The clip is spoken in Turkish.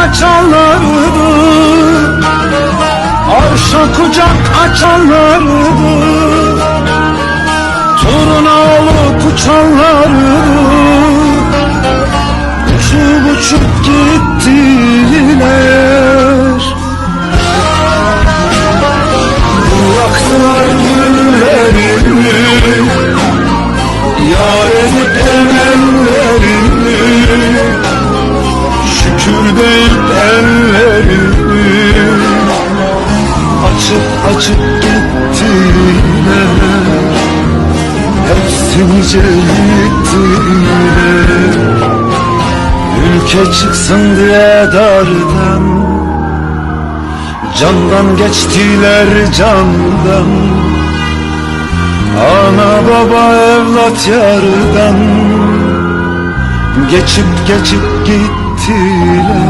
açanlardı Arşa kucak açanlardı Toruna olup uçanlardı Uçup uçup gittiler değil ellerini Açıp açıp gittiler Hepsini çektiler Ülke çıksın diye dardan Candan geçtiler candan. Ana baba evlat yardan Geçip geçip gittiler